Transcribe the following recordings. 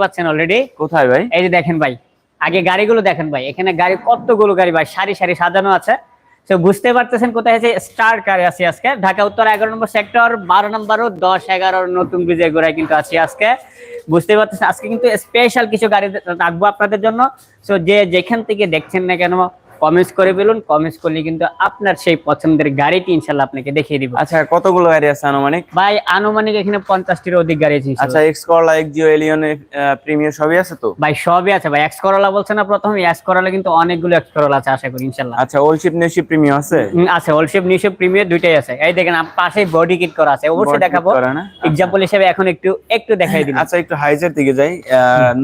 পাচ্ছেন অলরেডি কোথায় ভাই? এই যে দেখেন ভাই আগে গাড়িগুলো দেখেন ভাই এখানে গাড়ি কতগুলো গাড়ি ভাই সারি সারি সাজানো আছে। তো বুঝতে পারতেছেন কোথায় আছে? স্টার কারে আছি আজকে। ঢাকা উত্তর এগারো নম্বর সেক্টর বারো নম্বর ও দশ এগারো নতুন বিজয় গোড়ায় কিন্তু আছি আজকে। বুঝতে পারতেছেন আজকে কিন্তু স্পেশাল কিছু গাড়ি রাখব আপনাদের জন্য। তো যে যেখান থেকে দেখছেন না কেন কমেন্টস করে ফেলুন কমেন্টস করলে কিন্তু আপনার সেই পছন্দের গাড়িটি ইনশাল্লাহ আপনাকে দেখিয়ে দিব। আচ্ছা কতগুলো গাড়ি আছে আনুমানিক? ভাই আনুমানিক এখানে পঞ্চাশটির অধিক গাড়ি আছে আচ্ছা x Corolla x Jio Allion premier সবই আছে তো? ভাই সবই আছে ভাই। এক্স করলা বলছে না প্রথম এক্স করলা কিন্তু অনেকগুলো এক্স করলা আছে আশা করি ইনশাল্লাহ। আচ্ছা ওলশিপ নেশিপ প্রিমিয়াম আছে? আছে অলশেপ নিশেপ প্রিমিয়ার দুইটাই আছে। এই দেখেন পাশেই বডি কিট করা আছে। অবশ্যই দেখাবো? এক্সাম্পল হিসেবে এখন একটু একটু দেখাই দিন আচ্ছা একটু হাইজের দিকে যাই।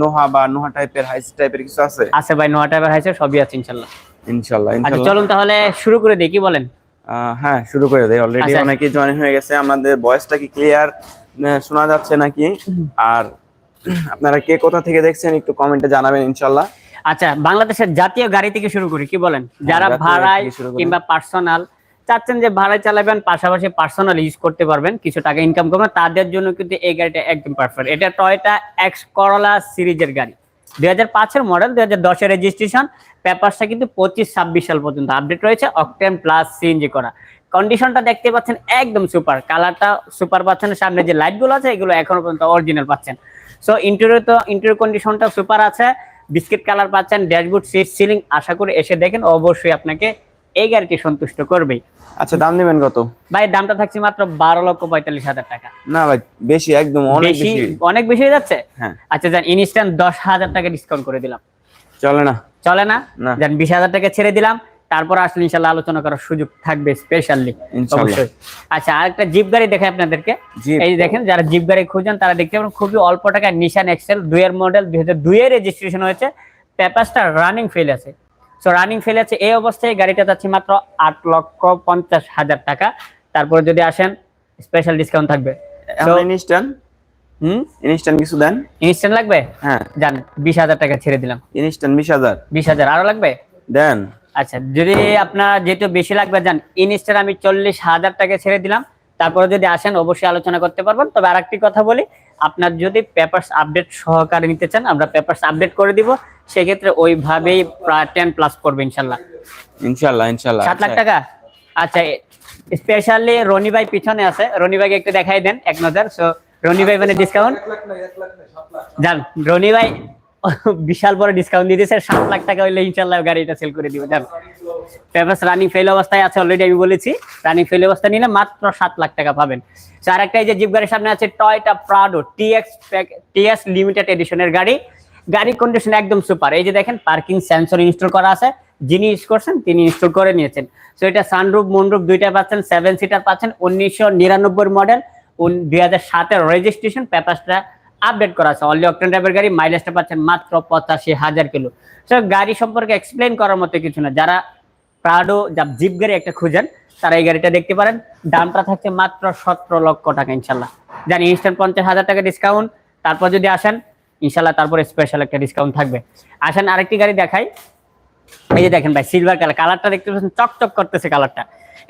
নোহা বা নোহা টাইপের হাইজ টাইপের কিছু আছে? আছে ভাই নোয়া টাইপের হয়েছে সবই আছে ইনশাল্লাহ। ইনশাল্লাহ আচ্ছা চলুন তাহলে শুরু করে দিই কি বলেন? হ্যাঁ শুরু করে দেই। অলরেডি। অনেকেই জয়েন হয়ে গেছে আমাদের ভয়েসটা কি ক্লিয়ার শোনা যাচ্ছে নাকি? আর আপনারা কে কোথা থেকে দেখছেন একটু কমেন্টে জানাবেন ইনশাল্লাহ। আচ্ছা বাংলাদেশের জাতীয় গাড়ি থেকে শুরু করি কি বলেন? যারা হ্যাঁ, গাড়ি ভাড়ায়। কিংবা পার্সোনাল চাচ্ছেন যে ভাড়ায় চালাবেন পাশাপাশি পার্সোনাল ইউজ করতে পারবেন কিছু টাকা ইনকাম করবেন তাদের জন্য কিন্তু এই গাড়িটা একদম পারফেক্ট এটা টয়টা এক্স করলা সিরিজের গাড়ি। দুই হাজার পাঁচের মডেল দুই হাজার দশের রেজিস্ট্রেশন পেপারসটা কিন্তু পঁচিশ ছাব্বিশ সাল পর্যন্ত আপডেট রয়েছে অকটেন প্লাস সিএনজি করা। কন্ডিশনটা দেখতে পাচ্ছেন একদম সুপার কালারটা সুপার পাচ্ছেন সামনে যে লাইটগুলো আছে এগুলো এখনও পর্যন্ত অরিজিনাল পাচ্ছেন। সো ইন্টেরিয়র তো ইন্টেরিয়র কন্ডিশনটা সুপার আছে বিস্কিট কালার পাচ্ছেন ড্যাশবোর্ড সিট সিলিং আশা করি এসে দেখেন অবশ্যই আপনাকে এই গাড়িটি সন্তুষ্ট করবেই। আচ্ছা দাম দিবেন কত? ভাই দামটা থাকছে মাত্র বারো লক্ষ পঁয়তাল্লিশ হাজার টাকা। না ভাই বেশি একদম অনেক বেশি বেশি। অনেক বেশি হয়ে যাচ্ছে? হ্যাঁ। আচ্ছা যান ইনস্ট্যান্ট দশ হাজার টাকা ডিসকাউন্ট করে দিলাম। চলে না? চলে না? না। যান বিশ হাজার টাকা ছেড়ে দিলাম তারপর আসলে ইনশাল্লাহ আলোচনা করার সুযোগ থাকবে স্পেশালি। অবশ্যই। আচ্ছা আরেকটা জিপ গাড়ি দেখাই আপনাদেরকে। এই দেখেন যারা জিপ গাড়ি খুঁজেন তারা দেখতে পাবেন খুবই অল্প টাকায় নিশান এক্সেল দুইয়ের মডেল দুই হাজার দুইয়ের রেজিস্ট্রেশন হয়েছে। পেপারসটা রানিং ফেল আছে। সো রানিং ফেল আছে। এই অবস্থায় গাড়িটা যাচ্ছে মাত্র আট লক্ষ পঞ্চাশ হাজার টাকা। তারপরে যদি আসেন স্পেশাল ডিসকাউন্ট থাকবে। হুম? ইনস্ট্যান্ট কিছু দেন? ইনস্ট্যান্ট লাগবে? হ্যাঁ। জান বিশ হাজার টাকা ছেড়ে দিলাম। ইনস্ট্যান্ট বিশ হাজার। বিশ হাজার আরও লাগবে? দেন। আচ্ছা যদি আপনার যেহেতু বেশি লাগবে যান ইনস্টার আমি চল্লিশ হাজার টাকা ছেড়ে দিলাম। তারপরে যদি আসেন অবশ্যই আলোচনা করতে পারবেন। তবে আরেকটি কথা বলি আপনার যদি পেপারস আপডেট সহকারে নিতে চান আমরা পেপারস আপডেট করে দিব। সেক্ষেত্রে ওইভাবেই টেন প্লাস করবে ইনশাল্লাহ। ইনশাল্লাহ ইনশাল্লাহ। সাত লাখ টাকা? আচ্ছা স্পেশালি রনি ভাই পিছনে আছে। রনি ভাইকে একটু দেখাই দেন এক নজর। সো রনি ভাই মানে ডিসকাউন্ট যান রনি ভাই বিশাল বড় ডিসকাউন্ট দিয়ে দিয়েছে, সাত লাখ টাকা হইলে ইনশাল্লাহ গাড়িটা সেল করে দিবে যান পেপারস রানিং ফেল অবস্থায় আছে অলরেডি আমি বলেছি রানিং ফেল অবস্থায় নিলে মাত্র সাত লাখ টাকা পাবেন। তো আরেকটা এই যে জিপ গাড়ির সামনে আছে Toyota Prado TX TS limited এডিশনের গাড়ি। গাড়ির কন্ডিশন একদম সুপার এই যে দেখেন পার্কিং সেন্সর ইনস্টল করা আছে। যিনি ইউজ করছেন, তিনি ইনস্টল করে নিয়েছেন। সো এটা সানরুফ মুনরুফ দুইটা পাচ্ছেন সেভেন সিটার পাচ্ছেন, উনিশশো নিরানব্বই মডেল দুই হাজার সাতের রেজিস্ট্রেশন পেপারসটা আপডেট করা আছে। অনলি অকটেন ড্রাইভার গাড়ি মাইলেজটা পাচ্ছেন মাত্র পঁচাশি হাজার কিলো। সো গাড়ি সম্পর্কে এক্সপ্লেন করার মতো কিছু না। যারা প্রাডো যা জিপ গাড়ি একটা খুঁজেন, তারা এই গাড়িটা দেখতে পারেন। দামটা থাকছে মাত্র সতেরো লক্ষ টাকা, ইনশাল্লাহ। জানি ইনস্ট্যান্ট পঞ্চাশ হাজার টাকা ডিসকাউন্ট তারপর যদি আসেন, ইনশাল্লাহ তারপরে স্পেশাল একটা ডিসকাউন্ট থাকবে। আসেন, আরেকটি গাড়ি দেখাই। এই যে দেখেন ভাই সিলভার কালার কালারটা দেখতে পাচ্ছেন, চকচক করতেছে কালারটা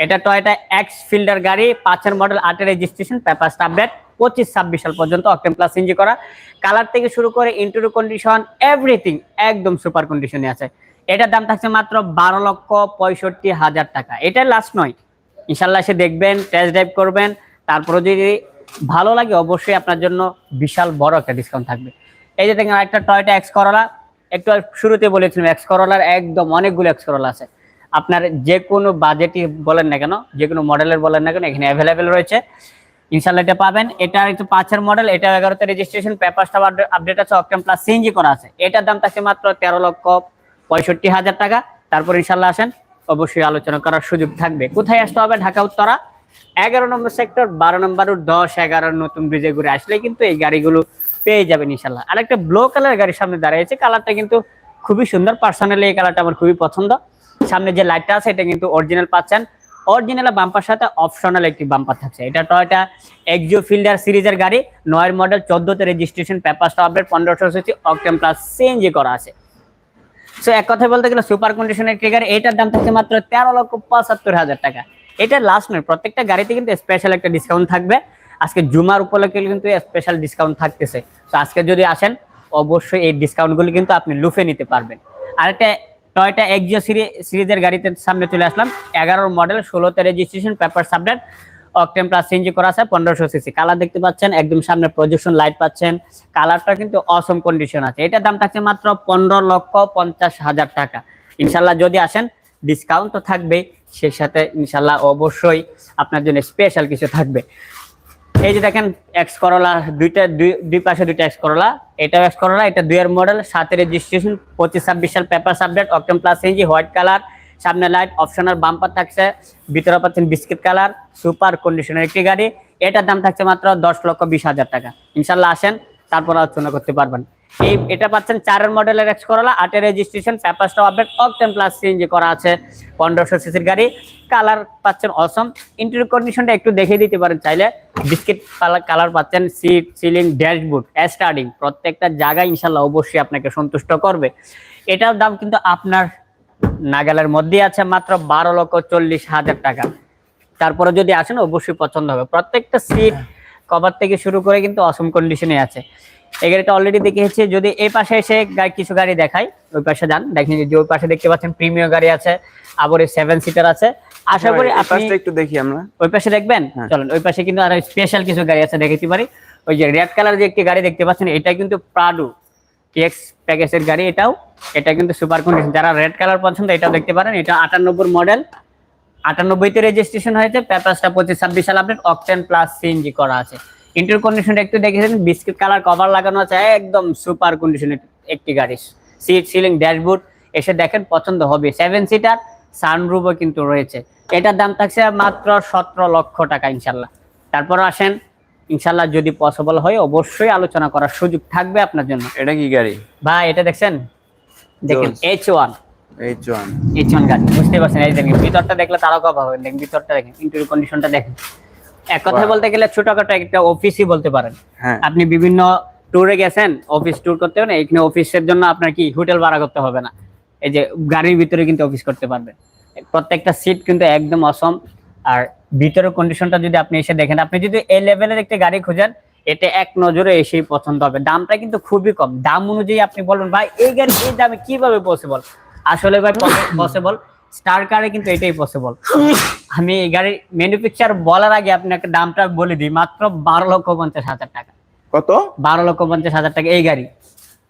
এটা টয়টা এক্স ফিল্ডার গাড়ি, পাঁচের মডেল আটের রেজিস্ট্রেশন পেপার আপডেট পঁচিশ, ছাব্বিশ সাল পর্যন্ত অকটেন প্লাস ইঞ্জি করা। কালার থেকে শুরু করে ইন্টারভিউ কন্ডিশন এভরিথিং একদম সুপার কন্ডিশনে আছে। এটার দাম থাকছে মাত্র বারো লক্ষ পঁয়ষট্টি হাজার টাকা। এটা লাস্ট নয়। ইনশাল্লাহ এসে দেখবেন টেস্ট ড্রাইভ করবেন। তারপরে যদি ভালো লাগে অবশ্যই আপনার জন্য বিশাল বড় একটা ডিসকাউন্ট থাকবে। এই যে দেখেন একটা টয়টা এক্স করলা একটু শুরুতে বলেছিলাম এক্স করলার একদম অনেকগুলো এক্স করলা আছে। আপনার যে কোনো বাজেটই বলেন না কেন, যে কোনো মডেলের বলেন না কেন, এখানে অ্যাভেলেবেল রয়েছে। ইনশাল্লাহ এটা পাবেন। এটা একটু পাঁচের মডেল এটা এগারোতে রেজিস্ট্রেশন পেপারসটা আপডেট আছে অকটেন প্লাস সিএনজি করা আছে। এটার দাম থাকছে মাত্র তেরো লক্ষ পঁয়ষট্টি হাজার টাকা। তারপর ইনশাল্লাহ আসেন, অবশ্যই আলোচনা করার সুযোগ থাকবে। কোথায় আসতে হবে? ঢাকা, উত্তরা। এগারো নম্বর সেক্টর বারো নম্বর দশ, এগারো, নতুন ব্রিজে ঘুরে আসলে কিন্তু এই গাড়িগুলো পেয়ে যাবেন ইনশাল্লাহ আর একটা ব্লু কালার গাড়ির সামনে দাঁড়িয়েছে কালারটা কিন্তু খুবই সুন্দর। পার্সোনালি এই কালারটা আমার খুবই পছন্দ। সামনে যে লাইটটা আছে, এটা কিন্তু অরিজিনাল পাচ্ছেন। অরিজিনাল বাম্পার সাথে অপশনাল একটি বাম্পার থাকছে। এটা টয়টা এক্সিও ফিল্ডার সিরিজের গাড়ি। নয়ের মডেল চোদ্দতে রেজিস্ট্রেশন পেপারসটা আপডেট পনেরোশো সিসি অকটেন প্লাস সিএনজি করা আছে। সো এক কথা বলতে গেলে সুপার কন্ডিশনের একটি গাড়ি। এটার দাম থাকছে মাত্র তেরো লক্ষ পঁচাত্তর হাজার টাকা। এটা লাস্ট নয়, প্রত্যেকটা গাড়িতে কিন্তু স্পেশাল একটা ডিসকাউন্ট থাকবে। আজকে জুমার উপলক্ষে কিন্তু স্পেশাল ডিসকাউন্ট থাকতেছে। তো আজকে যদি আসেন, অবশ্যই এই ডিসকাউন্টগুলো কিন্তু আপনি লুফে নিতে পারবেন। আর একটা টয়টা এক্সিও সিরিজের গাড়িতে সামনে চলে আসলাম। এগারোর মডেল ষোলোতে রেজিস্ট্রেশন পেপার সাবডেট অকটেন প্লাস সিএনজি করা আছে, পনেরোশো সিসি কালার দেখতে পাচ্ছেন, একদম সামনে প্রজেকশন লাইট পাচ্ছেন। কালারটা কিন্তু অসম কন্ডিশন আছে। এটার দাম থাকছে মাত্র পনেরো লক্ষ পঞ্চাশ হাজার টাকা। ইনশাল্লাহ যদি আসেন ডিসকাউন্ট তো থাকবে সেই সাথে ইনশাল্লাহ অবশ্যই আপনার জন্য স্পেশাল কিছু থাকবে। এই যে দেখেন এক্স করলা দুইটা, দুই পাশে দুইটা এক্স করলা এটা এক্স করলা এটা দুইয়ের মডেল সাথে রেজিস্ট্রেশন পঁচিশ ছাব্বিশ সাল paper subject octane plus NG white colour সামনে লাইট অপশনাল বাম্পার থাকছে। ভিতরে পাচ্ছেন বিস্কিট কালার সুপার কন্ডিশনের একটি গাড়ি। এটার দাম থাকছে মাত্র দশ লক্ষ বিশ হাজার টাকা। ইনশাল্লাহ আসেন, তারপর আলোচনা করতে পারবেন। এই এটা পাচ্ছেন চারের মডেলের এক্স করলা আটের রেজিস্ট্রেশন পেপারসটা আপডেট অকটেন প্লাস সিএনজি করা আছে, পনেরোশো সিসির গাড়ি। কালার পাচ্ছেন অসম ইন্টারভিউ কন্ডিশনটা একটু দেখে দিতে পারেন চাইলে। বিস্কিট কালার পাচ্ছেন সিট সিলিং ড্যাশবোর্ড স্টার্টিং প্রত্যেকটা জায়গায় ইনশাল্লাহ অবশ্যই আপনাকে সন্তুষ্ট করবে। এটার দাম কিন্তু আপনার নাগালের মধ্যেই আছে মাত্র বারো লক্ষ চল্লিশ হাজার টাকা। তারপরে যদি আসেন অবশ্যই পছন্দ হবে। প্রত্যেকটা সিট কভার থেকে শুরু করে কিন্তু অসম কন্ডিশনে আছে। এই গাড়িটা অলরেডি দেখিয়েছি। যদি এই পাশে এসে কিছু গাড়ি দেখাই ওই পাশে যান। দেখেন যে ওই পাশে দেখতে পাচ্ছেন প্রিমিয়ার গাড়ি আছে আবার সেভেন সিটার আছে। আশা করি আপনি একটু দেখি আমরা। ওই পাশে দেখবেন? হ্যাঁ। চলুন ওই পাশে কিন্তু আরও স্পেশাল কিছু গাড়ি আছে দেখাতে পারি। ওই যে রেড কালার যে একটি গাড়ি দেখতে পাচ্ছেন এটা কিন্তু প্রাডু টিএক্স প্যাকেজের গাড়ি এটাও। এটা কিন্তু সুপার কন্ডিশন যারা রেড কালার পছন্দ এটাও দেখতে পারেন। এটা আটানব্বই মডেল আটানব্বইতে রেজিস্ট্রেশন হয়েছে। পেপারসটা পঁচিশ ছাব্বিশ সাল আপডেট অকটেন প্লাস সিএনজি করা আছে। ইন্টার কন্ডিশনটা একটু দেখেছেন? বিস্কিট কালার কভার লাগানো আছে একদম সুপার কন্ডিশনের একটি গাড়ি। সিট সিলিং ড্যাশবোর্ড এসে দেখেন পছন্দ হবে। সেভেন সিটার সানরুফও কিন্তু রয়েছে। এটার দাম থাকছে মাত্র সতেরো লক্ষ টাকা ইনশাল্লাহ। তারপর আসেন ইনশাল্লাহ যদি পসিবল হয় অবশ্যই আলোচনা করার সুযোগ থাকবে আপনার জন্য। এটা কি গাড়ি? ভাই এটা দেখছেন? দেখেন. এইচ ওয়ান এই জন এইচ ওয়ান গাড়ি বুঝতে পারছেন? এই দেখেন ভিতরটা দেখলে তারাও কবা হবে। দেখেন ভিতরটা দেখেন ইন্টারভিউ কন্ডিশনটা দেখেন। এক কথায় বলতে গেলে ছোটখাটো একটা অফিসই বলতে পারেন। হ্যাঁ। আপনি বিভিন্ন ট্যুরে গেছেন অফিস ট্যুর করতে হবে না এখানে অফিসের জন্য আপনার কি হোটেল ভাড়া করতে হবে না। এই যে গাড়ির ভিতরে কিন্তু অফিস করতে পারবেন। প্রত্যেকটা সিট কিন্তু একদম অসম আর ভিতরের কন্ডিশনটা যদি আপনি এসে দেখেন আপনি যদি এই লেভেলের একটা গাড়ি খুঁজেন এটা এক নজরে এসেই পছন্দ হবে। দামটা কিন্তু খুবই কম। দাম অনুযায়ী আপনি বলুন ভাই এই গাড়ি এই দামে কীভাবে পসিবল আসলে ভাই পসিবল স্টার কারে কিন্তু এটাই পসিবল আমি এই গাড়ির ম্যানুফ্যাকচার বলার আগে আপনাকে দামটা বলে দিই মাত্র বারো লক্ষ পঞ্চাশ হাজার টাকা। কত? বারো লক্ষ পঞ্চাশ হাজার টাকা এই গাড়ি।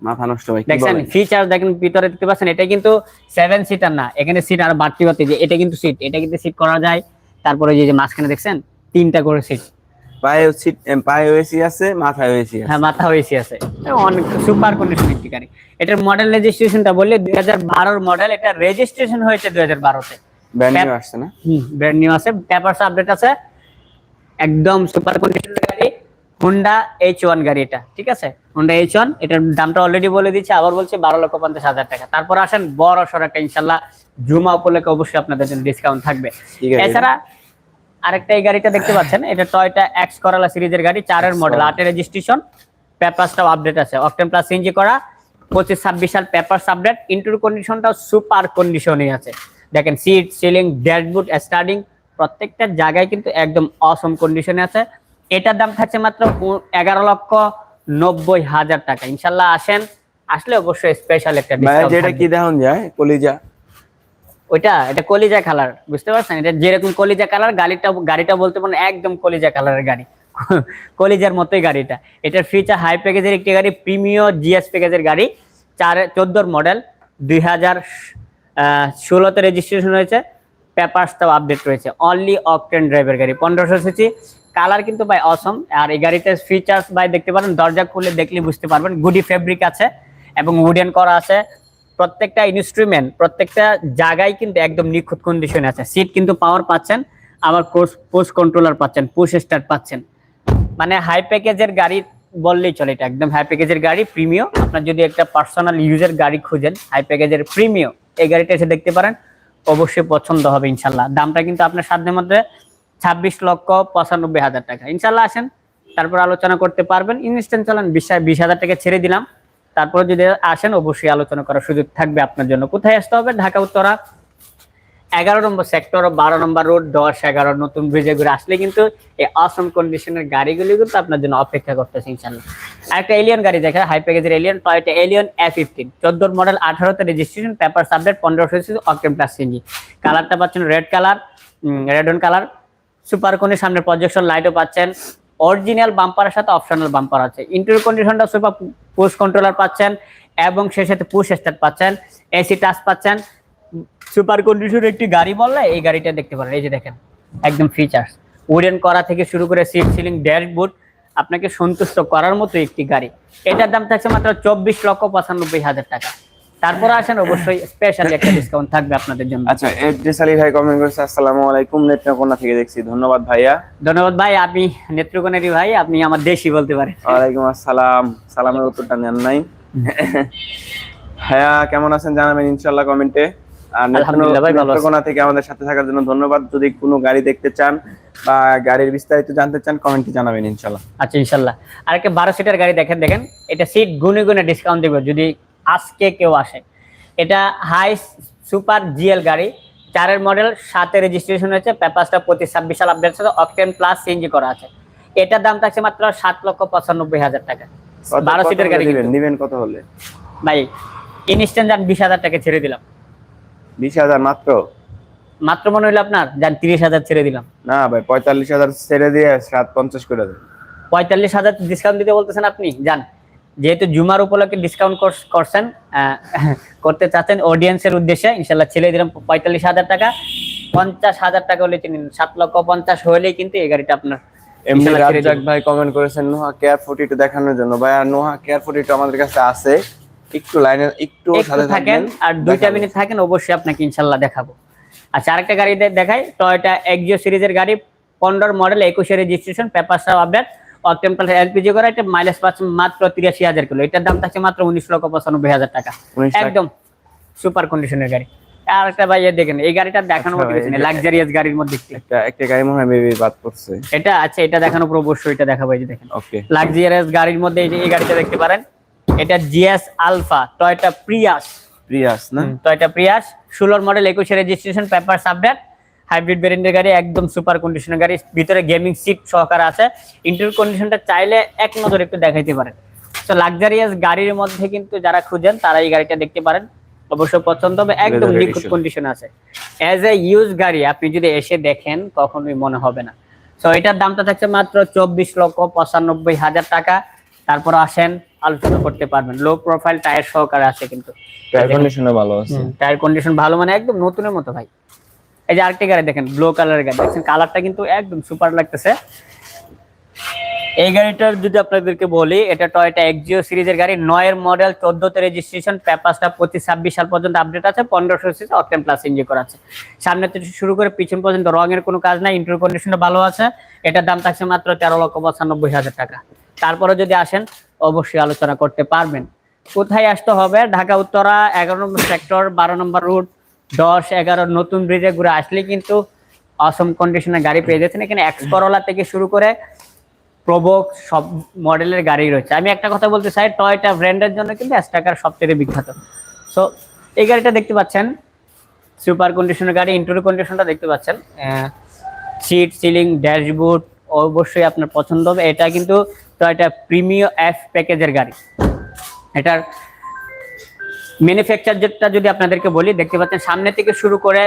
মাথা নষ্ট ভাই কি ফিচার দেখেন ভিতরে দেখতে পাচ্ছেন এটা কিন্তু সেভেন সিটার না এখানে সিট আর বাড়তি বাড়তি যে এটা কিন্তু সিট এটা কিন্তু সিট করা যায়। তারপরে যে মাঝখানে দেখছেন তিনটা করে সিট পায়ে পায়ে আছে আছে। হ্যাঁ মাথা হয়েছে আছে। অনেক সুপার কন্ডিশন একটি গাড়ি এটার মডেল রেজিস্ট্রেশনটা বললে দুই হাজার মডেল এটা রেজিস্ট্রেশন হয়েছে দুই হাজার ব্র্যান্ড নিউ আসছে না? ব্র্যান্ড নিউ আছে। পেপারস আপডেট আছে। একদম সুপার কন্ডিশনের গাড়ি। হুন্ডা এইচ ওয়ান গাড়ি এটা ঠিক আছে? হুন্ডা এইচ ওয়ান এটার দামটা অলরেডি বলে দিচ্ছে আবার বলছে বারো লক্ষ পঞ্চাশ হাজার টাকা। তারপর আসেন বড় সড় একটা ইনশাল্লাহ জুমা উপলক্ষে অবশ্যই আপনাদের জন্য ডিসকাউন্ট থাকবে। এছাড়া আরেকটা এই গাড়িটা দেখতে পাচ্ছেন এটা টয়টা এক্স করালা সিরিজের গাড়ি চারের মডেল। আটের রেজিস্ট্রেশন পেপারসটাও আপডেট আছে। অকটেন প্লাস সিএনজি করা পঁচিশ ছাব্বিশ সাল পেপারস আপডেট ইন্টার কন্ডিশনটাও সুপার কন্ডিশনই আছে। দেখেন সিট সিলিং ড্যাশবোর্ড স্টার্টিং প্রত্যেকটা জায়গায় কিন্তু একদম অসম কন্ডিশনে আছে। এটার দাম থাকছে মাত্র এগারো লক্ষ নব্বই হাজার টাকা। ইনশাল্লাহ আসেন আসলে অবশ্যই স্পেশাল একটা যেটা কি দেখুন যায় কলিজা? ওইটা, এটা কলিজা কালার বুঝতে পারছেন? এটা যেরকম কলিজা কালার গাড়িটা গাড়িটা বলতে পারেন একদম কলিজা কালারের গাড়ি। কলিজার মতোই গাড়িটা। এটার ফিচার হাই প্যাকেজের একটি গাড়ি প্রিমিয় জিএস প্যাকেজের গাড়ি, চার, চোদ্দোর মডেল দুই হাজার ষোলোতে রেজিস্ট্রেশন হয়েছে পেপারসটাও আপডেট রয়েছে। অনলি অকটেন ড্রাইভের গাড়ি, পনেরোশো সিসি কালার কিন্তু ভাই অসম আর এই গাড়িটার ফিচার্স ভাই দেখতে পারেন, দরজা খুলে দেখলে বুঝতে পারবেন। গুডি ফেব্রিক আছে এবং উডেন করা আছে। প্রত্যেকটা ইনস্ট্রুমেন্ট প্রত্যেকটা জায়গায় কিন্তু একদম নিখুঁত কন্ডিশনে আছে। সিট কিন্তু পাওয়ার পাচ্ছেন, আবার কোর্স পোস্ট কন্ট্রোলার পাচ্ছেন পুশ স্টার্ট পাচ্ছেন। মানে হাই প্যাকেজের গাড়ি বললেই চলে এটা, একদম হাই প্যাকেজের গাড়ি প্রিমিয় আপনার যদি একটা পার্সোনাল ইউজের গাড়ি খুঁজেন হাই প্যাকেজের প্রিমিয় এই গাড়িটা এসে দেখতে পারেন, অবশ্যই পছন্দ হবে ইনশাল্লাহ। দামটা কিন্তু আপনার সাধ্যের মধ্যে ছাব্বিশ লক্ষ পঁচানব্বই হাজার টাকা। ইনশাল্লাহ আসেন, তারপর আলোচনা করতে পারবেন। ইনস্ট্যান্ট চালান, বিশ বিশ হাজার টাকা ছেড়ে দিলাম। তারপর যদি আসেন, অবশ্যই আলোচনা করার সুযোগ থাকবে আপনার জন্য। কোথায় আসতে হবে? ঢাকা, উত্তরা। এগারো নম্বর সেক্টর বারো নম্বর রোড দশ, এগারো, নতুন ব্রিজে ঘুরে আসলে কিন্তু এই অসম কন্ডিশনের গাড়িগুলি কিন্তু আপনার জন্য অপেক্ষা করতেছে ইনশাল্লাহ একটা এলিয়ন গাড়ি দেখে হাই প্যাকেজের Allion Toyota Allion A fifteen চোদ্দোর মডেল আঠারোতে রেজিস্ট্রেশন পেপার সাবজেক্ট পনেরোশো অকেম প্লাস সিঞ্জি কালারটা পাচ্ছেন red colour red on colour super কোনের সামনে প্রজেকশন লাইটও পাচ্ছেন। অরিজিনাল বাম্পারের সাথে অপশনাল বাম্পার আছে। ইন্টার কন্ডিশনটা সুপার পুশ কন্ট্রোলার পাচ্ছেন এবং সেই সাথে পুশ স্টার্ট পাচ্ছেন এসি টাচ পাচ্ছেন। সুপার কন্ডিশনের একটি গাড়ি বললে এই গাড়িটা দেখতে পারেন। এই যে দেখেন, একদম ফিচার্স উডেন করা থেকে শুরু করে সিট সিলিং ড্যাশবোর্ড আপনাকে সন্তুষ্ট করার মতো একটি গাড়ি। এটার দাম থাকছে মাত্র চব্বিশ লক্ষ পঁচানব্বই হাজার টাকা। তারপরে আসেন অবশ্যই স্পেশালি একটা ডিসকাউন্ট থাকবে আপনাদের জন্য। আচ্ছা এফডিএস আলী ভাই কমেন্ট করেছে আসসালামু আলাইকুম নেত্রকোনা থেকে দেখছি। ধন্যবাদ ভাইয়া। ধন্যবাদ ভাই আপনি নেত্রকোনারি ভাই আপনি আমার দেশি বলতে পারেন। ওয়ালাইকুম আসসালাম। সালামের উত্তরটা নেন নাই। হ্যাঁ কেমন আছেন জানাবেন ইনশাল্লাহ কমেন্টে আর। নেত্রকোনা থেকে আমাদের সাথে থাকার জন্য ধন্যবাদ। যদি কোনো গাড়ি দেখতে চান বা গাড়ির বিস্তারিত জানতে চান কমেন্টে জানাবেন ইনশাল্লাহ আচ্ছা ইনশাল্লাহ আর একটা বারো সিটের গাড়ি দেখেন দেখেন। এটা সিট গুনে গুনে ডিসকাউন্ট দেবে। যদি আজকে কেউ আসে। এটা হাই সুপার জিএল গাড়ি। চারের মডেল সাথে রেজিস্ট্রেশন হয়েছে পেপারসটা পঁচিশ ছাব্বিশ সাল আপডেট সাথে অকটেন প্লাস সিএনজি করা আছে। এটার দাম থাকছে মাত্র সাত লক্ষ পঁচানব্বই হাজার টাকা। বারো সিটের গাড়ি দিবেন। নিবেন কত হলে? ভাই ইনস্ট্যান্ট যান বিশ হাজার টাকা ছেড়ে দিলাম। বিশ হাজার মাত্র? মাত্র মনে হইল আপনার যান তিরিশ হাজার ছেড়ে দিলাম। না ভাই পঁয়তাল্লিশ হাজার ছেড়ে দিয়ে সাত পঞ্চাশ করে দেন। পঁয়তাল্লিশ হাজার ডিসকাউন্ট দিতে বলতেছেন আপনি? যান। যেহেতু জুমার উপলক্ষে ডিসকাউন্ট করছেন করতে চাচ্ছেন অডিয়েন্সের উদ্দেশ্যে ইনশাল্লাহ ছেলে দিলাম পঁয়তাল্লিশ হাজার টাকা। পঞ্চাশ হাজার টাকা হলে চিনেন সাত লক্ষ পঞ্চাশ হলেই কিন্তু এই গাড়িটা আপনার এমনি রাজ্জাক ভাই কমেন্ট করেছেন নোহা কেয়ার ফোর্টি টু দেখানোর জন্য। ভাই আর নোহা কেয়ার ফোর্টি টু আমাদের কাছে আছে। একটু লাইনে একটু সাথে থাকেন আর দুইটা মিনিট থাকেন অবশ্যই আপনাকে ইনশাল্লাহ দেখাবো। আচ্ছা আরেকটা গাড়ি দেখাই টয়টা এক্সিও সিরিজের গাড়ি পনেরো মডেল একুশে রেজিস্ট্রেশন পেপারসটা আপডেট অকটেম্পাল এলপিজি করা এটা মাইলেজ পাচ্ছে মাত্র তিরাশি হাজার কিলো। এটার দাম থাকছে মাত্র উনিশ লক্ষ পঁচানব্বই হাজার টাকা। একদম সুপার কন্ডিশনের গাড়ি। আর একটা ভাই দেখেন এই গাড়িটা আচ্ছা এটা- লাক্সারিয়াস গাড়ির মধ্যে একটা। একটা গাড়ি মনে হয় বাদ পড়ছে। এটা আচ্ছা এটা দেখানোর পর অবশ্যই এটা দেখাবো এই যে দেখেন। ওকে লাক্সারিয়াস গাড়ির মধ্যে এই যে এই গাড়িটা দেখতে পারেন এটা GS alpha Toyota Prius Prius না? টয়টা প্রিয়াস ষোলোর মডেল একুশে রেজিস্ট্রেশন পেপার সাবডেট হাইব্রিড ভেরিয়েন্টের গাড়ি একদম সুপার কন্ডিশনের গাড়ি। ভিতরে গেমিং সিট সহকারে আছে। ইন্টার কন্ডিশনটা চাইলে এক নজর একটু দেখাইতে পারেন। তো লাক্সারিয়াস গাড়ির মধ্যে কিন্তু যারা খুঁজেন তারা এই গাড়িটা দেখতে পারেন। অবশ্য পছন্দ হবে একদম নিখুঁত কন্ডিশন আছে। অ্যাজ এ ইউজ গাড়ি আপনি যদি এসে দেখেন কখনোই মনে হবে না। তো এটার দামটা থাকছে মাত্র চব্বিশ লক্ষ পঁচানব্বই হাজার টাকা। তারপর আসেন আলোচনা করতে পারবেন। লো প্রোফাইল টায়ার সহকারে আছে কিন্তু। টায়ার কন্ডিশনও ভালো আছে। টায়ার কন্ডিশন ভালো মানে একদম নতুনের মতো ভাই। এই যে আরেকটি গাড়ি দেখেন ব্লু কালারের গাড়ি। দেখছেন কালারটা কিন্তু একদম সুপার লাগতেছে। এই গাড়িটার যদি আপনাদেরকে বলি, এটা টয়টা এক্সিও সিরিজের গাড়ি, নয়ের মডেল চোদ্দতে রেজিস্ট্রেশন পেপারসটা পঁচিশ, ছাব্বিশ সাল পর্যন্ত আপডেট আছে, পনেরোশো সিসি অকটেন প্লাস ইঞ্জি করা আছে। সামনে থেকে শুরু করে পিছন পর্যন্ত রঙের কোনো কাজ নাই ইন্টার কন্ডিশনটা ভালো আছে। এটার দাম থাকছে মাত্র তেরো লক্ষ পঁচানব্বই হাজার টাকা। তারপরে যদি আসেন, অবশ্যই আলোচনা করতে পারবেন। কোথায় আসতে হবে? ঢাকা, উত্তরা, এগারো নম্বর সেক্টর বারো নম্বর রুট দশ, এগারো নতুন ব্রিজে ঘুরে আসলে কিন্তু অসম কন্ডিশনের গাড়ি পেয়ে যাচ্ছেন। এখানে এক্স করোলা থেকে শুরু করে প্রবোক সব মডেলের গাড়ি রয়েছে। আমি একটা কথা বলতে চাই টয়টা ব্র্যান্ডের জন্য কিন্তু অ্যাস্টাকার সবচেয়ে বিখ্যাত। সো এই গাড়িটা দেখতে পাচ্ছেন সুপার কন্ডিশনের গাড়ি ইন্টার কন্ডিশনটা দেখতে পাচ্ছেন। সিট সিলিং ড্যাশবোর্ড অবশ্যই আপনার পছন্দ হবে। এটা কিন্তু টয়টা প্রিমিয় এফ প্যাকেজের গাড়ি। এটার ম্যানুফ্যাকচারটা যদি আপনাদেরকে বলি দেখতে পাচ্ছেন সামনে থেকে শুরু করে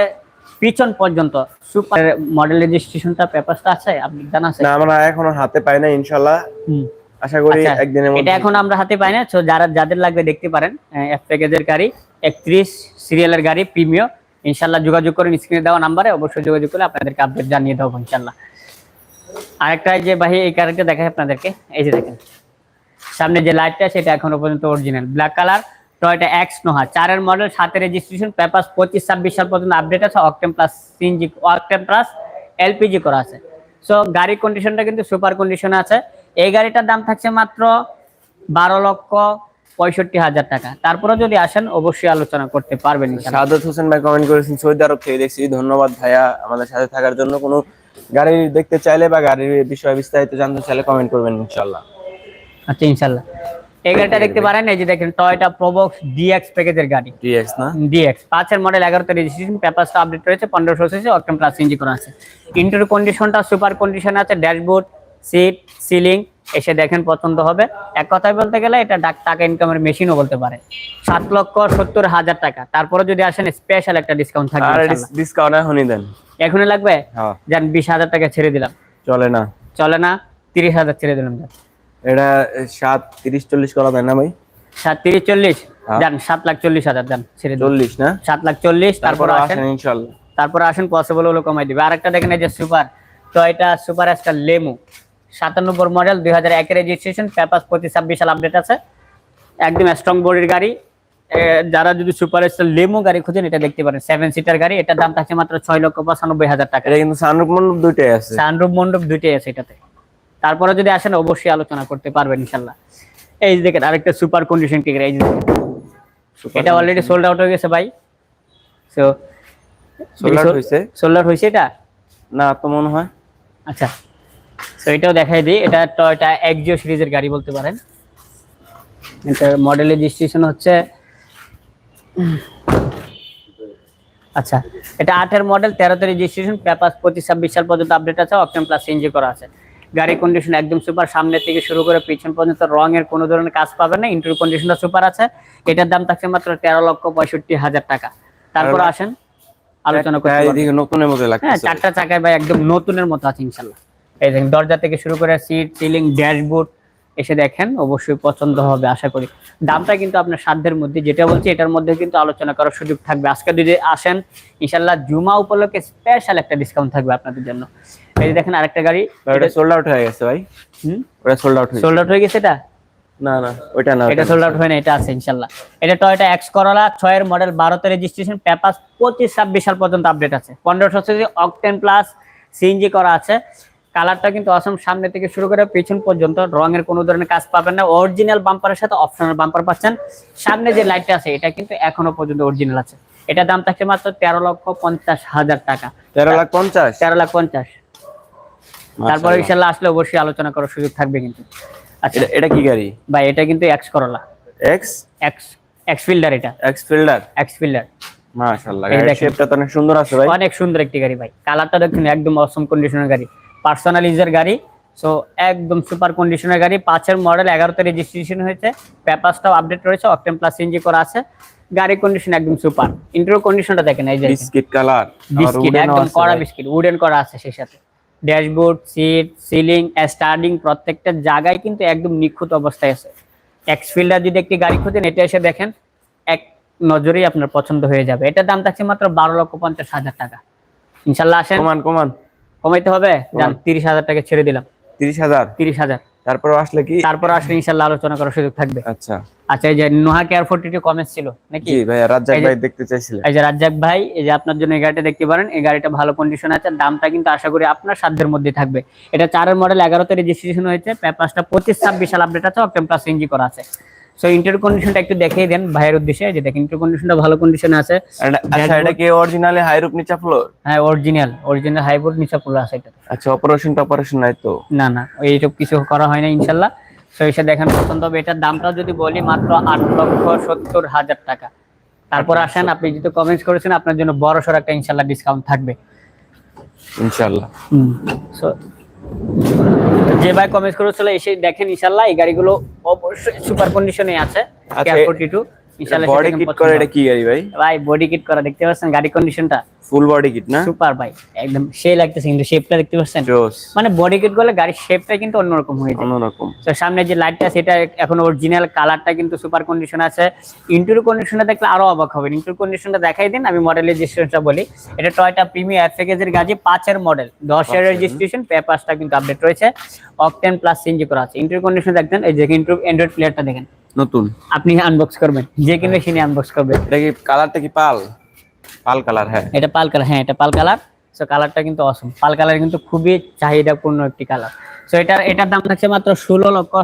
পিছন পর্যন্ত সুপার মডেল রেজিস্ট্রেশনটা পেপারসটা আছে আপনি জানা আছে? না আমরা এখনও হাতে পাই না ইনশাল্লাহ হুম। আশা করি আচ্ছা, একদিনের এটা এখন আমরা হাতে পাই না তো যারা যাদের লাগবে দেখতে পারেন এফ প্যাকেজের গাড়ি একত্রিশ সিরিয়ালের গাড়ি প্রিমিয় ইনশাল্লাহ যোগাযোগ করেন স্ক্রিনে দেওয়া নাম্বারে অবশ্যই যোগাযোগ করে আপনাদেরকে আপডেট জানিয়ে দেবো ইনশাল্লাহ আরেকটা যে ভাই এই গাড়িটা দেখাই আপনাদেরকে এই যে দেখেন। সামনে যে লাইটটা সেটা এখনও পর্যন্ত original black colour Toyota X Noah. চারের মডেল সাথে রেজিস্ট্রেশন পেপার পঁচিশ ছাব্বিশ সাল পর্যন্ত আপডেট আছে octane plus CNG octane plus LPG করা আছে। সো গাড়ির কন্ডিশনটা কিন্তু সুপার কন্ডিশনে আছে। এই গাড়িটার দাম থাকছে মাত্র বারো লক্ষ পঁয়ষট্টি হাজার টাকা। তারপরে যদি আসেন অবশ্যই আলোচনা করতে পারবেন সাদত হোসেন ভাই কমেন্ট করেছেন সৌদি আরব থেকে দেখছি। ধন্যবাদ ভাইয়া আমাদের সাথে থাকার জন্য। কোনো গাড়ি দেখতে চাইলে বা গাড়ির বিষয়ে বিস্তারিত জানতে চাইলে কমেন্ট করবেন ইনশাল্লাহ আচ্ছা ইনশাল্লাহ এই গাড়িটা দেখতে পারেন এই যে দেখেন টয়টা প্রবক্স ডিএক্স প্যাকেজের গাড়ি। টিএক্স না? ডিএক্স পাঁচের মডেল এগারোতে রেজিস্ট্রেশন আপডেট রয়েছে পনেরোশো সিসি অক্টেন প্লাস ইঞ্জি করা আছে। ইন্টার কন্ডিশনটা সুপার কন্ডিশন আছে ড্যাশবোর্ড সিট সিলিং এসে দেখেন পছন্দ হবে। এক কথায় বলতে গেলে এটা ডাক- টাকা ইনকামের মেশিনও বলতে পারে। সাত লক্ষ সত্তর হাজার টাকা। তারপরে যদি আসেন স্পেশাল একটা ডিসকাউন্ট থাকবে ডিসকাউন্ট এখনই দেন। এখনই লাগবে? হ্যাঁ। যান বিশ হাজার টাকা ছেড়ে দিলাম। চলে না। চলে না তিরিশ হাজার ছেড়ে দিলাম যান। এটা সাত তিরিশ চল্লিশ করা দেয় না ভাই? সাত তিরিশ চল্লিশ? হ্যাঁ। যান সাত লাখ চল্লিশ হাজার যান ছেড়ে চল্লিশ না? সাত লাখ চল্লিশ তারপর আসেন ইনশাল্লাহ। তারপরে আসেন পসিবল হলো কমাই দিবে। আরেকটা দেখেন এই যে সুপার তো এটা সুপার স্টার লেমু। সাতানব্বই মডেল দুই হাজার একের রেজিস্ট্রেশন পেপার প্রতি ছাব্বিশ সাল আপডেট আছে। একদম স্ট্রং বডির গাড়ি। যারা যদি সুপার স্টার লেমু গাড়ি খুঁজেন এটা দেখতে পারেন। সেভেন সিটার গাড়ি এটার দাম থাকছে মাত্র ছয় লক্ষ পঁচানব্বই হাজার টাকা। এটা কিন্তু সানরুফ মন্ডপ দুইটাই আছে। সানরুফ মণ্ডপ দুইটাই আছে এটাতে। তারপরে যদি আসেন অবশ্যই আলোচনা করতে পারবেন ইনশাল্লাহ এই যে দেখেন আরেকটা সুপার কন্ডিশন কেক এই যে এটা অলরেডি সোল্ড আউট হয়ে গেছে ভাই। সো Sold out হয়েছে? সোল্ড আউট হয়েছে এটা? না তো মনে হয়। আচ্ছা। তো এটাও দেখাই দিই। এটা টয়টা এক্সিও সিরিজের গাড়ি বলতে পারেন। এটা মডেল রেজিস্ট্রেশন হচ্ছে আচ্ছা। এটা আটের মডেল তেরোতে রেজিস্ট্রেশন পেপার পঁচিশ ছাব্বিশ সাল পর্যন্ত আপডেট আছে অপশন প্লাস এনজি করা আছে। গাড়ি কন্ডিশন একদম সুপার সামনে থেকে শুরু করে পিছন পর্যন্ত রঙের কোনো ধরনের কাজ পাবেন না ইন্টার কন্ডিশনটা সুপার আছে। এটার দাম থাকছে মাত্র তেরো লক্ষ পঁয়ষট্টি হাজার টাকা। তারপর আসেন আলোচনা করতে নতুনের মতো হ্যাঁ চারটা চাকায় ভাই একদম নতুনের মতো আছে ইনশাল্লাহ। এই দেখেন দরজা থেকে শুরু করে সিট সিলিং ড্যাশবোর্ড এসে দেখেন অবশ্যই পছন্দ হবে আশা করি। দামটা কিন্তু আপনার সাধ্যের মধ্যে যেটা বলছি এটার মধ্যে কিন্তু আলোচনা করার সুযোগ থাকবে। আজকে যদি আসেন ইনশাল্লাহ জুমা উপলক্ষে স্পেশাল একটা ডিসকাউন্ট থাকবে আপনাদের জন্য। এই দেখেন আরেকটা গাড়ি ওটা সোল্ড আউট হয়ে গেছে ভাই। হুম? ওটা সোল্ড আউট হয়েছে সোল্ড আউট হয়ে গেছে এটা? না না ওইটা না এটা সোল্ড আউট হয় না এটা আছে ইনশাল্লাহ। এটা টয়টা এক্স করলা ছয়ের মডেল বারোতে রেজিস্ট্রেশন পেপার পঁচিশ ছাব্বিশ সাল পর্যন্ত আপডেট আছে। পনেরোশো সিসি অকটেন প্লাস সিএনজি করা আছে। কালারটা কিন্তু অসম সামনে থেকে শুরু করে পেছন পর্যন্ত রঙের কোনো ধরনের কাজ পাবেন না। অরিজিনাল বাম্পারের সাথে অপশনাল বাম্পার পাচ্ছেন। সামনে যে লাইটটা আছে এটা কিন্তু এখনও পর্যন্ত অরিজিনাল আছে। এটা দাম থাকছে মাত্র তেরো লক্ষ পঞ্চাশ হাজার টাকা। তেরো লাখ পঞ্চাশ? তেরো লাখ পঞ্চাশ। তারপরে মাশাআল্লাহ। ইনশাল্লাহ আসলে অবশ্যই আলোচনা করার সুযোগ থাকবে কিন্তু। আচ্ছা। এটা- কি গাড়ি? ভাই এটা কিন্তু X Corolla X X X Fielder এটা। এক্স ফিল্ডার এক্স ফিল্ডার মাশাআল্লাহ গাড়ির শেপটা তো অনেক সুন্দর আছে ভাই। অনেক সুন্দর একটি গাড়ি ভাই। কালারটা দেখুন একদম অসম কন্ডিশনের গাড়ি। পার্সোনাল ইউজার গাড়ি। সো একদম সুপার কন্ডিশনের গাড়ি। পাঁচের মডেল এগারোতে রেজিস্ট্রেশন হয়েছে। পেপারসটাও আপডেট রয়েছে অকটেন প্লাস এনজি করা আছে। গাড়ি কন্ডিশন একদম সুপার ইন্টারো কন্ডিশনটা দেখেন এই যে বিস্কিট কালার বিস্কিট একদম কড়া বিস্কিট উডেন করা আছে সেই সাথে। ড্যাশবোর্ড সিট সিলিং স্টার্টিং প্রত্যেকটা জায়গায় কিন্তু একদম নিখুঁত অবস্থায় আছে। এক্স ফিল্ডার যদি একটি গাড়ি খুঁজেন এটা এসে দেখেন এক নজরেই আপনার পছন্দ হয়ে যাবে। এটার দাম থাকছে মাত্র বারো লক্ষ পঞ্চাশ হাজার টাকা। ইনশাল্লাহ আসেন। কমান কমান। কমাইতে হবে? তিরিশ হাজার টাকা ছেড়ে দিলাম। তিরিশ হাজার? তিরিশ হাজার। তারপর আসলে কি? তারপর আসলে ইনশাআল্লাহ আলোচনা করার সুযোগ থাকবে। আচ্ছা। আচ্ছা এই যে নোহা কেয়ার ফোর্টি কমেন্টস ছিল নাকি? জি ভাই রাজ্জাক ভাই দেখতে চাইছিলেন। এই যে রাজ্জাক ভাই এই যে আপনার জন্য এই গাড়িটা দেখতে পারেন এই গাড়িটা ভালো কন্ডিশন আছে দামটা কিন্তু আশা করি আপনার সাধ্যের মধ্যে থাকবে। এটা চারের মডেল এগারোতে রেজিস্ট্রেশন হয়েছে পেপারসটা পঁচিশ ছাব্বিশ সাল আপডেট আছে অপটেন প্লাস ইঞ্জি করা আছে। সো ইন্টার কন্ডিশনটা একটু দেখিয়ে দেন ভাইয়ের উদ্দেশ্যে যে দেখেন ইন্টার কন্ডিশনটা ভালো কন্ডিশনে আছে। আচ্ছা এটা কি অরিজিনালি হাইরুপ নিচা ফ্লোর হ্যাঁ অরিজিনাল অরিজিনাল হাইবোর্ড নিচে পুরো আছে এটা আচ্ছা অপারেশন অপারেশন নাই তো? না না এইসব কিছু করা হয় না ইনশাল্লাহ। তো এসে দেখেন পছন্দ হবে। এটার দামটা যদি বলি মাত্র আট লক্ষ সত্তর হাজার টাকা। তারপর আসেন আপনি যেহেতু কমেন্টস করেছেন আপনার জন্য বড় সড় একটা ইনশাল্লাহ ডিসকাউন্ট থাকবে। ইনশাআল্লাহ So, যে ভাই কমেন্ট করেছিল এসে দেখেন ইনশাল্লাহ এই গাড়িগুলো অবশ্যই সুপার কন্ডিশনে আছে কেয়ার ফোর্টি টু ইনশাল্লাহ বডি কিট করে এটা কি গাড়ি ভাই? ভাই বডি কিট করা দেখতে পাচ্ছেন গাড়ি কন্ডিশনটা ফুল বডি কিট না? সুপার ভাই একদম সেই লাগতেছে কিন্তু শেপটা দেখতে পাচ্ছেন? মানে বডি কিট করলে গাড়ির শেপটা কিন্তু অন্যরকম হয়ে যায়। অন্যরকম। তো সামনে যে লাইটটা সেটা এখন অরিজিনাল কালারটা কিন্তু সুপার কন্ডিশন আছে। ইন্টুর কন্ডিশনটা দেখলে আরও অবাক হবে ইন্টুর কন্ডিশনটা দেখাই দিন আমি মডেলের রেজিস্ট্রেশনটা বলি। এটা টয়টা প্রিমিয়ার এফ প্যাকেজের গাড়ি পাঁচের মডেল দশের রেজিস্ট্রেশন পেপারসটা কিন্তু আপডেট রয়েছে। অকটেন প্লাস সিনজি করা আছে। ইন্টুর কন্ডিশন দেখবেন এই যে ইন্টুর অ্যান্ড্রয়েড প্লেয়ারটা দেখেন। নতুন। আপনি আনবক্স করবেন যে কিনবে সে আনবক্স করবে। এটা কি কালারটা কি পাল? পাল কালার হ্যাঁ। এটা পাল কালার হ্যাঁ এটা পাল কালার সো কালারটা কিন্তু অসম পাল কালার কিন্তু খুবই চাহিদাপূর্ণ একটি কালার সো এটার এটার দাম থাকছে মাত্র ষোলো লক্ষ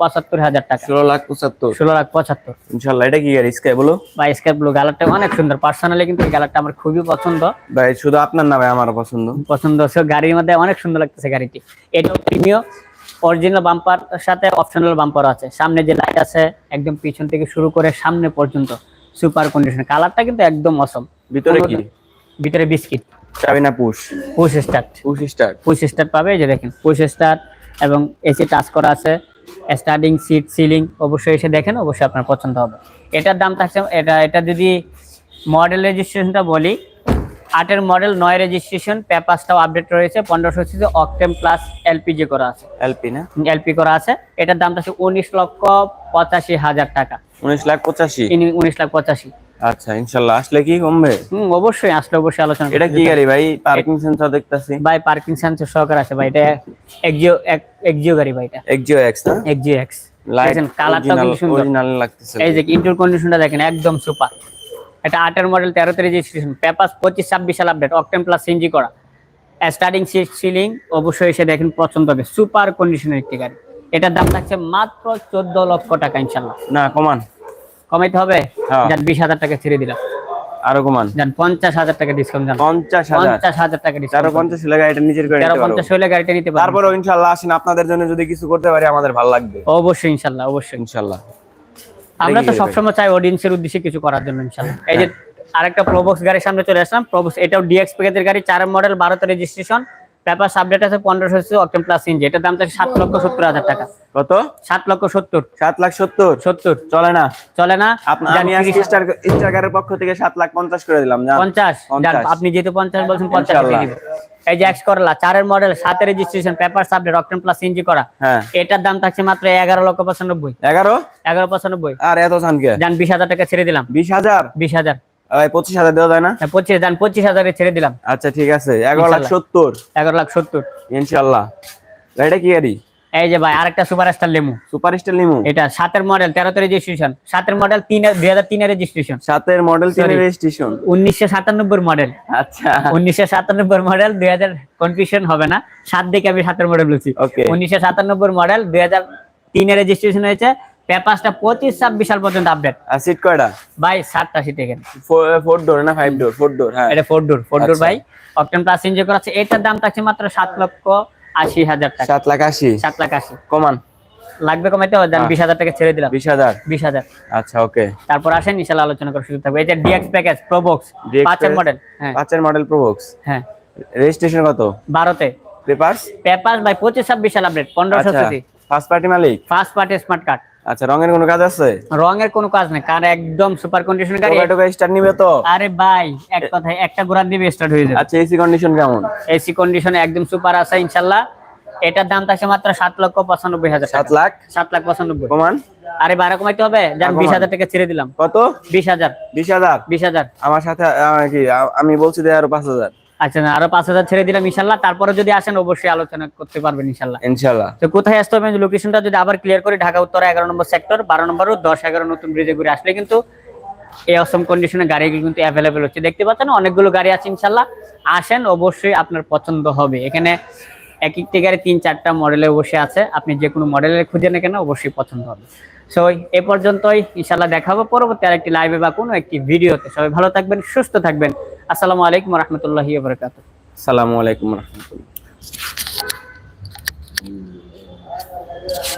পঁচাত্তর হাজার টাকা। ষোলো লাখ পঁচাত্তর। ষোলো লাখ পঁচাত্তর। ইনশাল্লাহ এটা কি গাড়ি স্কাই বলো? বা স্কাই ব্লু কালারটা অনেক সুন্দর। পার্সোনালি কিন্তু এই কালারটা আমার খুবই পছন্দ। ভাই শুধু আপনার নামে আমার পছন্দ। পছন্দ। সো গাড়ির মধ্যে অনেক সুন্দর লাগতেছে গাড়িটি। এটাও প্রিমিয় অরিজিনাল বাম্পার সাথে অপশনাল বাম্পার আছে। সামনে যে লাইট আছে একদম পিছন থেকে শুরু করে সামনে পর্যন্ত সুপার কন্ডিশন কালারটা কিন্তু একদম অসম ভিতরে কি? ভিতরে বিস্কিট চাবি না push push start push start push start পাবে এই যে দেখেন পুশ স্টার্ট এবং এসি টাচ করা আছে। স্টার্টিং সিট সিলিং অবশ্যই এসে দেখেন অবশ্যই আপনার পছন্দ হবে। এটার দাম থাকছে এটা এটা যদি মডেল রেজিস্ট্রেশনটা বলি আটের মডেল নয় রেজিস্ট্রেশন পেপারসটাও আপডেট রয়েছে পনেরোশো সিসি অকটেম প্লাস এলপিজি করা আছে। এলপি না? এলপি করা আছে। এটার দাম থাকছে উনিশ লক্ষ পঁচাশি হাজার টাকা। উনিশ লাখ পঁচাশি? উনিশ লাখ পঁচাশি। আচ্ছা ইনশাল্লাহ আসলে কি কমবে? হম অবশ্যই আসলে অবশ্যই আলোচনা এটা কি গাড়ি ভাই? পার্কিং সেন্সর দেখতাছি। ভাই পার্কিং সেন্সর সহকার আছে ভাই এটা এক্সিও এক্সিও গাড়ি ভাই এটা। এক্সিও এক্স না? এক্সিও এক্স লাইট কালারটা অরিজিনাল সুন্দর। অরিজিনাল লাগতেছে। এই যে ইন্টার কন্ডিশনটা দেখেন একদম সুপার এটা আটের মডেল তেরোতে রেজিস্ট্রেশন পেপার পঁচিশ ছাব্বিশ সাল আপডেট অকটেন প্লাস সিনজি করা। স্টার্টিং সিট সিলিং অবশ্যই এসে দেখেন পছন্দ হবে। সুপার কন্ডিশনের একটি গাড়ি। এটার দাম থাকছে মাত্র চোদ্দ লক্ষ টাকা ইনশাল্লাহ। না কমান। কমাইতে হবে? হ্যাঁ। বিশ হাজার টাকা ছেড়ে দিলাম। আরও কমান। যান পঞ্চাশ হাজার টাকা ডিসকাউন্ট যান। পঞ্চাশ হাজার। পঞ্চাশ হাজার টাকা তেরো ডিসকাউন্ট পঞ্চাশ হলে গাড়িটা নিজের করে তেরো পঞ্চাশ হলে গাড়িটা নিতে ইনশাল্লাহ আসেন আপনাদের জন্য যদি কিছু করতে পারি আমাদের ভালো লাগবে। অবশ্যই ইনশাল্লাহ অবশ্যই। ইনশাল্লাহ। আমরা তো সবসময় চাই অডিয়েন্সের উদ্দেশ্যে কিছু করার জন্য ইনশাল্লাহ। এই যে আরেকটা প্রোবক্স গাড়ির সামনে চলে আসলাম। প্রবক্স এটাও ডিএক্স প্যাকেজের গাড়ি চার মডেল বারোতে রেজিস্ট্রেশন পেপার আপডেট আছে পনেরোশো অক্টেন প্লাস ইঞ্জি এটার দাম থাকে সাত লক্ষ সত্তর হাজার টাকা। কত? সাত লক্ষ সত্তর। সাত লাখ সত্তর? সত্তর। চলে না। চলে না? আপনার পক্ষ থেকে সাত লাখ পঞ্চাশ করে দিলাম পঞ্চাশ? আপনি যেহেতু পঞ্চাশ বলছেন পঞ্চাশ। এই যে এক্স করলা চারের মডেল সাতের registration paper update octane plus ইঞ্জি করা। হ্যাঁ। এটার দাম থাকছে মাত্র এগারো লক্ষ পঁচানব্বই। এগারো? এগারো পঁচানব্বই। আর এত যান বিশ হাজার টাকা ছেড়ে দিলাম। বিশ হাজার? বিশ হাজার। ভাই পঁচিশ হাজার দেওয়া যায় না? হ্যাঁ, পঁচিশ যান পঁচিশ হাজারে ছেড়ে দিলাম। আচ্ছা ঠিক আছে। এগারো লাখ সত্তর। এগারো লাখ সত্তর। ইনশাল্লাহ। গাড়িটা কি গাড়ি? এই যে ভাই আরেকটা সুপার স্টার লেমু। সুপার স্টার লিমু? এটা সাতের মডেল তেরোতে রেজিস্ট্রেশন সাতের মডেল তিন দুই হাজার তিনের রেজিস্ট্রেশন সাতের মডেল তিন রেজিস্ট্রেশন উনিশশো সাতানব্বই মডেল। আচ্ছা। উনিশশো সাতানব্বই মডেল দুই হাজার কনফিউশন হবে না। সাত দিকে আমি সাতের মডেল বলছি. উনিশশো সাতানব্বই মডেল দুই হাজার তিনের রেজিস্ট্রেশন হয়েছে। পেপারসটা পঁচিশ ছাব্বিশ সাল পর্যন্ত আপডেট আর সিট কয়টা? ভাই সাতটা সিট এখানে। ফোর ডোর না ফাইভ ডোর ফোর ডোর হ্যাঁ। এটা ফোর ডোর ফোর ডোর। ভাই। অপটেন প্লাস এনজয় করা আছে এটার দাম থাকছে মাত্র সাত লক্ষ আশি হাজার টাকা। সাত লাখ আশি? সাত লাখ আশি। কমান। লাগবে কমাইতে হবে হ্যাঁ। বিশ হাজার টাকা ছেড়ে দিলাম। বিশ হাজার? বিশ হাজার। আচ্ছা ওকে। তারপর আসেন ইনশাল্লাহ আলোচনা করার সুযোগ থাকবে। এটা ডিএক্স প্যাকেজ প্রোবক্স পাঁচের মডেল হ্যাঁ। পাঁচের মডেল প্রোবক্স হ্যাঁ। রেজিস্ট্রেশন কত? বারোতে। পেপারস পেপার ভাই পঁচিশ ছাব্বিশ সাল আপডেট পনেরোশো আচ্ছা। সিসি ফার্স্ট পার্টি মালিক? ফার্স্ট পার্টি স্মার্ট কার্ড আচ্ছা রঙের কোনো কাজ আছে? রঙের কোনো কাজ নেই কার একদম সুপার কন্ডিশন গাড়ি। টোকা টোকা স্টার নিবে তো? আরে ভাই এক কথায় একটা ঘোরার দিবে স্টার্ট হয়ে যাবে। আচ্ছা এসি কন্ডিশন কেমন? এসি কন্ডিশনে একদম সুপার আছে ইনশাল্লাহ। এটার দাম থাকছে মাত্র সাত লক্ষ পঁচানব্বই হাজার সাত লাখ? সাত লাখ পঁচানব্বই। কমান আরে বারো কমাইতে হবে? বিশ হাজার টাকা ছেড়ে দিলাম। কত? বিশ হাজার। বিশ হাজার? বিশ হাজার। আমার সাথে কি আমি বলছি যে আরও পাঁচ হাজার। আচ্ছা না আরও পাঁচ হাজার ছেড়ে দিলাম ইনশাল্লাহ। তারপরে যদি আসেন অবশ্যই আলোচনা করতে পারবেন ইনশাল্লাহ। ইনশাল্লাহ। তো কোথায় আসতে হবে? লোকেশনটা যদি আবার ক্লিয়ার করি ঢাকা উত্তর এগারো নম্বর সেক্টর বারো নম্বর দশ এগারো নতুন ব্রিজে ঘুরে আসলে কিন্তু এই অসম কন্ডিশনে গাড়ি কিন্তু অ্যাভেলেবেল হচ্ছে। দেখতে পাচ্ছেন অনেকগুলো গাড়ি আছে ইনশাল্লাহ। আসেন অবশ্যই আপনার পছন্দ হবে। এখানে এক একটি গাড়ি তিন চারটা মডেলে বসে আছে। আপনি যে কোনো মডেলের খুঁজে না কেন অবশ্যই পছন্দ হবে। সো এ পর্যন্তই। ইনশাল্লাহ দেখাবো পরবর্তী আরেকটি লাইভে বা কোনো একটি ভিডিওতে সবাই ভালো থাকবেন, সুস্থ থাকবেন। আসসালামু আলাইকুম রহমতুল্লাহ বরকাত সালামু আলাইকুম রহমতুল্লাহ